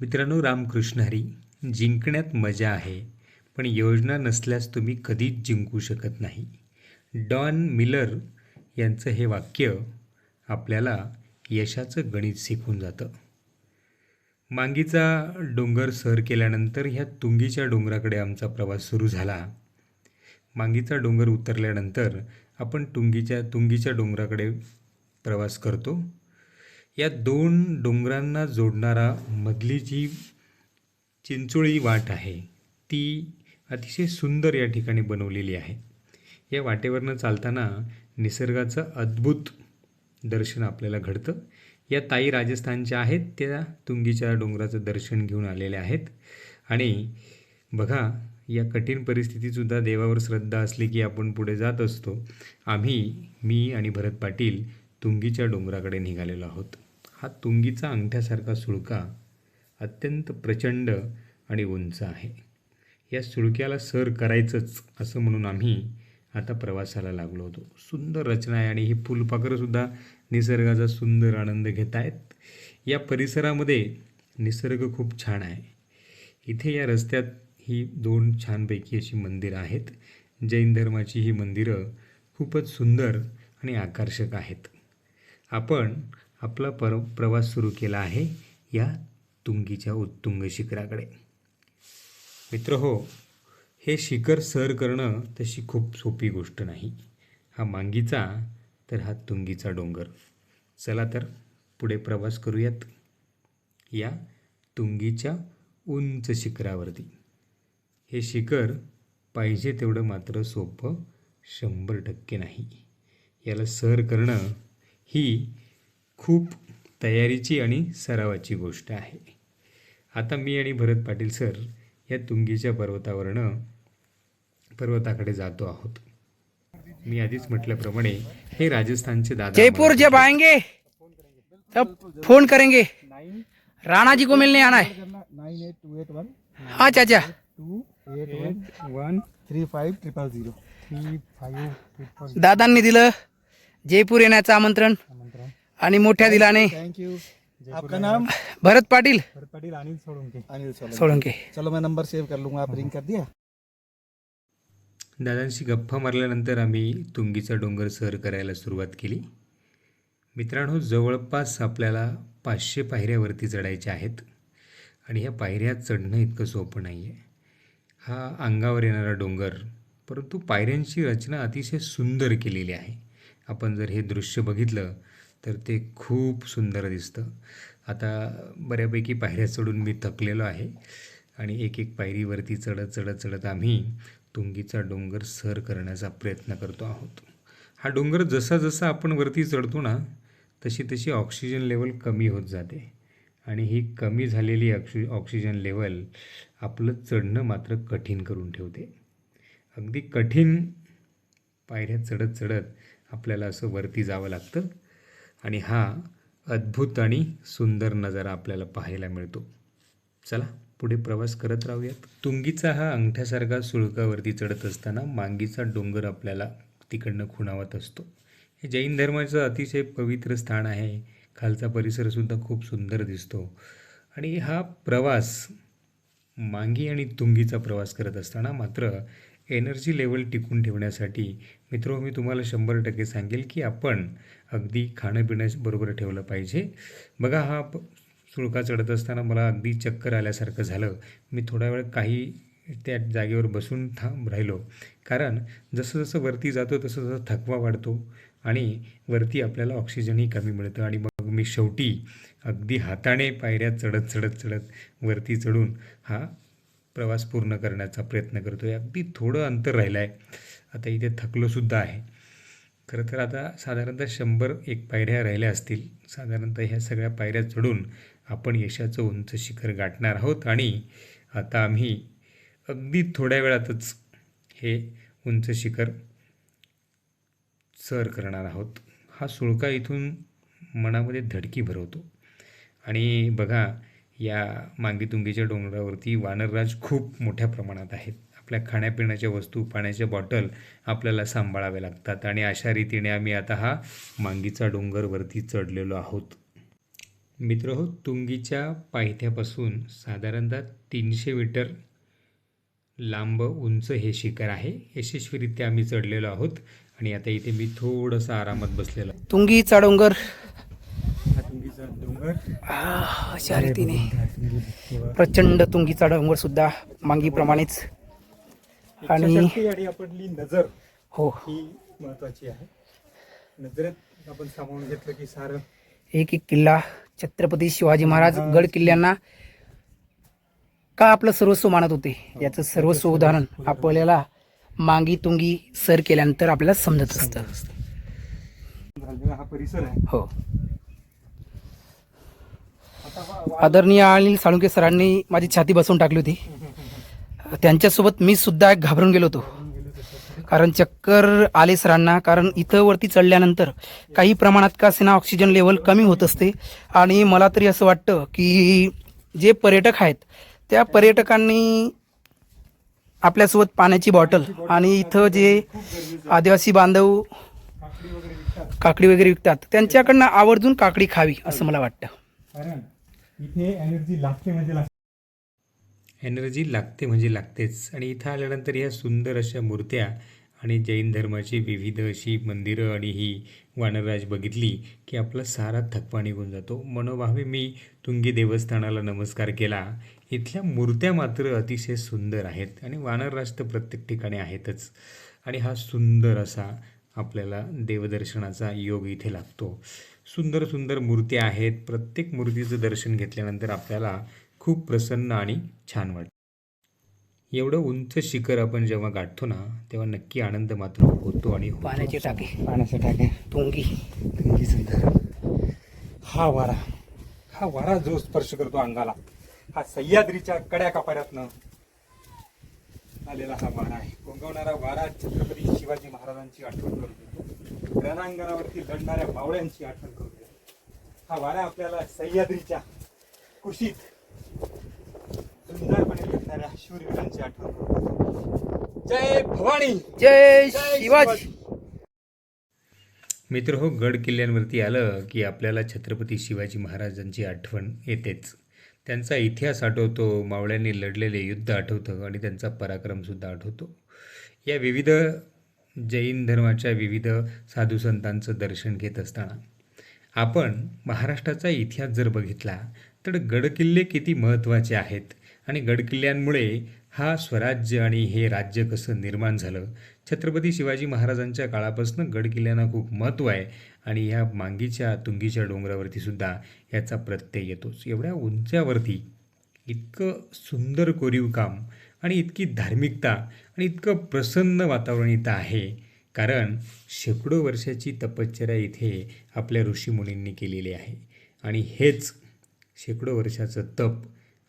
मित्रांनो रामकृष्ण हरी जिंकण्यात मजा आहे पण योजना नसल्यास तुम्ही कधीच जिंकू शकत नाही. डॉन मिलर यांचं हे वाक्य आपल्याला यशाचं गणित शिकून जातं. मांगीचा डोंगर सर केल्यानंतर ह्या तुंगीच्या डोंगराकडे आमचा प्रवास सुरू झाला. मांगीचा डोंगर उतरल्यानंतर आपण तुंगीच्या तुंगीच्या डोंगराकडे प्रवास करतो. या दोन डोंगरांना जोडणारा मधली जी चिंचोळी वाट आहे. ती अतिशय सुंदर या ठिकाणी बनवलेली आहे. या वाटेवरनं चालताना निसर्गाचं अद्भुत दर्शन आपल्याला घडतं. या ताई राजस्थानच्या आहेत त्या तुंगीच्या डोंगराचं दर्शन घेऊन आलेल्या आहेत. आणि बघा या कठीण परिस्थितीतसुद्धा देवावर श्रद्धा असली की आपण पुढे जात असतो. आम्ही मी आणि भरत पाटील तुंगीच्या डोंगराकडे निघालेलो आहोत. हा तुंगीचा अंगठ्यासारखा सुळका अत्यंत प्रचंड आणि उंच आहे. या सुळक्याला सर करायचंच असं म्हणून आम्ही आता प्रवासाला लागलो होतो. सुंदर रचना आहे आणि ही फुलपाखरंसुद्धा निसर्गाचा सुंदर आनंद घेत आहेत. या परिसरामध्ये निसर्ग खूप छान आहे. इथे या रस्त्यात ही दोन छानपैकी अशी मंदिरं आहेत. जैन धर्माची ही मंदिरं खूपच सुंदर आणि आकर्षक आहेत. आपण आपला पर प्रवास सुरू केला आहे या तुंगीच्या उत्तुंग शिखराकडे. मित्र हो हे शिखर सर करणं तशी खूप सोपी गोष्ट नाही. हा मांगीचा तर हा तुंगीचा डोंगर. चला तर पुढे प्रवास करूयात. या तुंगीच्या उंच शिखरावरती. हे शिखर पाहिजे तेवढं मात्र सोपं शंभर टक्के नाही. याला सर करणं ही खूप तयारीची आणि सरावाची गोष्ट आहे. आता मी आणि भरत पाटील सर या तुंगीच्या पर्वतावरनं पर्वताकडे जातो आहोत. मी आधीच म्हटल्याप्रमाणे हे राजस्थानचे दादा जयपुर जब आएंगे तब फोन करेंगे. राणा जी को मिलने आना है. Nine eight two eight one हाँ चाचा दादांनी दिलं. जयपूर येण्याचं आमंत्रण. आणि मोठ्या दिलाने. थैंक यू आपका नाम? भरत पाटील. भरत पाटिल अनिल सोळंके. अनिल चलो मैं नंबर सेव कर लूंगा. आप रिंग कर दिया? दादांशी गप्पा मारल्यानंतर आम्ही तुंगीचा डोंगर सर करायला सुरुवात केली. मित्रांनो जवळपास आपल्याला पाचशे पायऱ्यावरती चढायच्या आहेत. आणि ह्या पायऱ्या चढणं इतकं सोपं नाही आहे हा अंगावर येणारा डोंगर परंतु पायऱ्यांची रचना अतिशय सुंदर केलेली आहे. आपण जर हे दृश्य बघितलं तर ते खूप सुंदर दिसतं. आता बऱ्यापैकी पायऱ्या चढून मी थकलेलो आहे आणि एक एक पायरीवरती चढत चढत चढत आम्ही तुंगीचा डोंगर सर करण्याचा प्रयत्न करतो आहोत. हा डोंगर जसा जसा आपण वरती चढतो ना तशी तशी ऑक्सिजन लेवल कमी होत जाते. आणि ही कमी झालेली ऑक्सि ऑक्सिजन लेवल आपलं चढणं मात्र कठीण करून ठेवते. अगदी कठीण पायऱ्या चढत चढत आपल्याला असं वरती जावं लागतं. आणि हा अद्भुत आणि सुंदर नजारा आपल्याला पाहायला मिळतो. चला पुढे प्रवास करत राहूयात. तुंगीचा हा अंगठ्यासारखा सुळकावरती चढत असताना मांगीचा डोंगर आपल्याला तिकडनं खुणावत असतो. हे जैन धर्माचं अतिशय पवित्र स्थान आहे. खालचा परिसरसुद्धा खूप सुंदर दिसतो. आणि हा प्रवास मांगी आणि तुंगीचा प्रवास करत असताना मात्र एनर्जी लेवल टिकून ठेवण्यासाठी मित्रो मी तुम्हाला शंभर टक्के सांगेल की आपण अगदी खाणं पिण्यास बरोबर ठेवलं पाहिजे. बघा हा प सुळका चढत असताना मला अगदी चक्कर आल्यासारखं झालं. मी थोडा वेळ काही त्या जागेवर बसून थांब राहिलो. कारण जसं जसं वरती जातो तसं तसं थकवा वाढतो आणि वरती आपल्याला ऑक्सिजनही कमी मिळतं आणि मग मी शेवटी अगदी हाताने पायऱ्या चढत चढत चढत वरती चढून हा प्रवास पूर्ण करण्याचा प्रयत्न करतो आहे अगदी थोडं अंतर राहिलं आहे आता इथे थकलोसुद्धा आहे. खरं तर आता साधारणतः शंभर एक पायऱ्या राहिल्या असतील. साधारणतः ह्या सगळ्या पायऱ्या चढून आपण यशाचं उंच शिखर गाठणार आहोत आणि आता आम्ही अगदी थोड्या वेळातच हे उंच शिखर सर करणार आहोत. हा सुळका इथून मनामध्ये धडकी भरवतो. आणि बघा या मांगीतुंगीच्या डोंगरावरती वानरराज खूप मोठ्या प्रमाणात आहेत. आपल्या खाण्यापिण्याच्या वस्तू पाण्याच्या बॉटल आपल्याला सांभाळाव्या लागतात आणि अशा रीतीने आम्ही आता हा मांगीचा डोंगरवरती चढलेलो आहोत. मित्र हो तुंगीच्या पायथ्यापासून साधारणतः तीनशे मीटर लांब उंच हे शिखर आहे. यशस्वीरित्या आम्ही चढलेलो आहोत आणि आता इथे मी थोडंसं आरामात बसलेलो तुंगीचा डोंगर हा तुंगीचा डोंगर आह, अशा रीतीने हा प्रचंड तुंगीचा डोंगर सुद्धा मांगीप्रमाणेच. आणि आपली नजर हो. ही महत्वाची आहे. नजरेत आपण सामावून घेतलं की सारं एक एक किल्ला छत्रपती शिवाजी महाराज गड किल्ल्यांना का आपलं सर्वस्व मानत होते? याचं सर्वस्व उदाहरण आपल्याला मांगी तुंगी सर केल्यानंतर आपल्याला समजत असतं. हा परिसर आहे. हो. आदरणीय अनिल साळुंके सरांनी माझी छाती बसवून टाकली होती. त्यांच्यासोबत मी सुद्धा एक घाबरून गेलो होतो. कारण चक्कर आले सरांना कारण इथं वरती चढल्यानंतर काही प्रमाणात का असेना ऑक्सिजन लेवल कमी होत असते? आणि मला तरी असं वाटतं की जे पर्यटक आहेत त्या पर्यटकांनी आपल्यासोबत पाण्याची बॉटल आणि इथं जे आदिवासी बांधव काकडी वगैरे विकतात त्यांच्याकडनं आवर्जून काकडी खावी असं मला वाटतं. इथे एनर्जी लागते म्हणजे लागते. एनर्जी लागते म्हणजे लागतेच. आणि इथं आल्यानंतर ह्या सुंदर अशा मूर्त्या आणि जैन धर्माची विविध अशी मंदिरं आणि ही वानरराज बघितली की आपला सारा थकवा निघून जातो. मनोभावे मी तुंगी देवस्थानाला नमस्कार केला. इथल्या मूर्त्या मात्र अतिशय सुंदर आहेत आणि वानरराज तर प्रत्येक ठिकाणी आहेतच. आणि हा सुंदर असा आपल्याला देवदर्शनाचा योग इथे लागतो. सुंदर सुंदर मूर्त्या आहेत. प्रत्येक मूर्तीचं दर्शन घेतल्यानंतर आपल्याला खूप प्रसन्न आणि छान वाटतं. एवढं उंच शिखर आपण जेव्हा गाठतो ना तेव्हा नक्की आनंद मात्र होतो आणि. पाण्याचे टाके. पाण्याच्या टाक्या तुंगी. तुंगी सुंदर. हा वारा. हा वारा जो स्पर्श करतो अंगाला. हा सह्याद्रीच्या कड्या कापाऱ्यातनं आलेला हा वारा आहे. कोंगवणारा वारा छत्रपती शिवाजी महाराजांची आठवण करतो रणांगणावरती लढणाऱ्या मावळ्यांची आठवण करतो हा वारा आपल्याला सह्याद्रीच्या कुशीत सुंदरपणे लढणाऱ्या शूरवीरांची आठवण करतो जय भवानी! जय जय शिवाजी! मित्र हो गड किल्ल्यांवरती आलं की आपल्याला छत्रपती शिवाजी महाराजांची आठवण येतेच. त्यांचा इतिहास आठवतो मावळ्यांनी लढलेले युद्ध आठवतं आणि त्यांचा पराक्रमसुद्धा आठवतो. या विविध जैन धर्माच्या विविध साधू संतांचं दर्शन घेत असताना आपण महाराष्ट्राचा इतिहास जर बघितला तर गडकिल्ले किती महत्त्वाचे आहेत आणि गडकिल्ल्यांमुळे हा स्वराज्य आणि हे राज्य कसं निर्माण झालं? छत्रपती शिवाजी महाराजांच्या काळापासून गडकिल्ल्यांना खूप महत्त्व आहे आणि ह्या मांगीच्या तुंगीच्या डोंगरावरती सुद्धा याचा प्रत्यय येतोच. एवढ्या उंचावरती इतकं सुंदर कोरीव काम आणि इतकी धार्मिकता आणि इतकं प्रसन्न वातावरण इथं आहे. कारण शेकडो वर्षाची तपश्चर्या इथे आपल्या ऋषीमुनींनी केलेली आहे. आणि हेच शेकडो वर्षाचं तप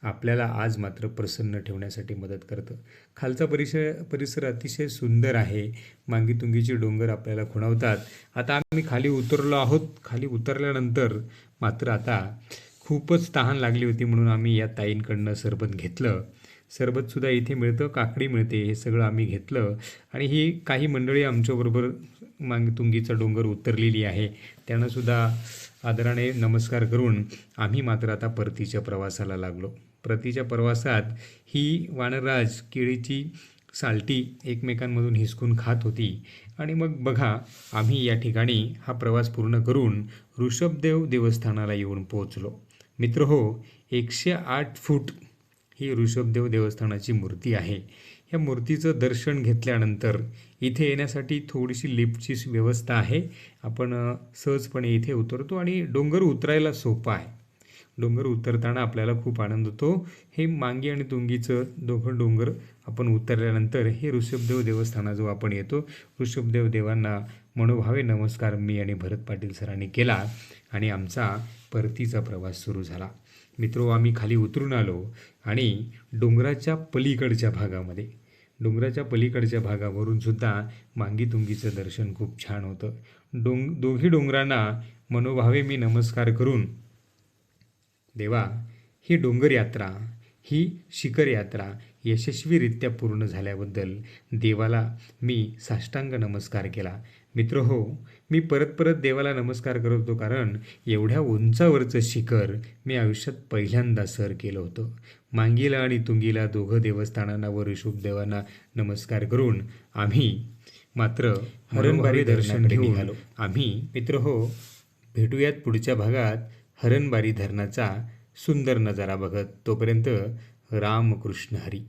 आपल्याला आज मात्र प्रसन्न ठेवण्यासाठी मदत करतं. खालचा परिसर परिसर अतिशय सुंदर आहे. मांगीतुंगीचे डोंगर आपल्याला खुणावतात. आता आम्ही खाली उतरलो आहोत. खाली उतरल्यानंतर मात्र आता खूपच तहान लागली होती म्हणून आम्ही या ताईंकडनं सरबत घेतलं. सरबतसुद्धा इथे मिळतं काकडी मिळते हे सगळं आम्ही घेतलं. आणि ही काही मंडळी आमच्याबरोबर मांग तुंगीचा डोंगर उतरलेली आहे. त्यांनासुद्धा आदराने नमस्कार करून आम्ही मात्र आता परतीच्या प्रवासाला लागलो. परतीच्या प्रवासात ही वानरराज केळीची सालटी एकमेकांमधून हिसकून खात होती. आणि मग बघा आम्ही या ठिकाणी हा प्रवास पूर्ण करून ऋषभदेव देवस्थानाला येऊन पोहोचलो. मित्र हो एकशे आठ फूट ही ऋषभदेव देवस्थानाची मूर्ती आहे. या मूर्तीचं दर्शन घेतल्यानंतर इथे येण्यासाठी थोडीशी लिफ्टची व्यवस्था आहे. आपण सहजपणे इथे उतरतो आणि डोंगर उतरायला सोपं आहे. डोंगर उतरताना आपल्याला खूप आनंद होतो. हे मांगी आणि तुंगीचं दोघं डोंगर आपण उतरल्यानंतर हे ऋषभदेव देवस्थानाजवळ आपण येतो. ऋषभदेव देवांना मनोभावे नमस्कार मी आणि भरत पाटील सरांनी केला आणि आमचा परतीचा प्रवास सुरू झाला. मित्रो आम्ही खाली उतरून आलो आणि डोंगराच्या पलीकडच्या भागामध्ये डोंगराच्या पलीकडच्या भागावरून सुद्धा मांगीतुंगीचं दर्शन खूप छान होतं. डोंग दोघी डोंगरांना मनोभावे मी नमस्कार करून देवा ही डोंगर यात्रा ही शिखर यात्रा यशस्वीरित्या पूर्ण झाल्याबद्दल देवाला मी साष्टांग नमस्कार केला. मित्र हो मी परत परत देवाला नमस्कार करत होतो कारण एवढ्या उंचावरचं शिखर मी आयुष्यात पहिल्यांदा सर केलं होतं. मांगीला आणि तुंगीला दोघं देवस्थानांना व ऋषभदेवांना नमस्कार करून आम्ही मात्र हरणबारी दर्शन घेऊन आलो आम्ही मित्र हो भेटूयात पुढच्या भागात हरणबारी धरणाचा सुंदर नजारा बघत. तोपर्यंत रामकृष्ण हरी.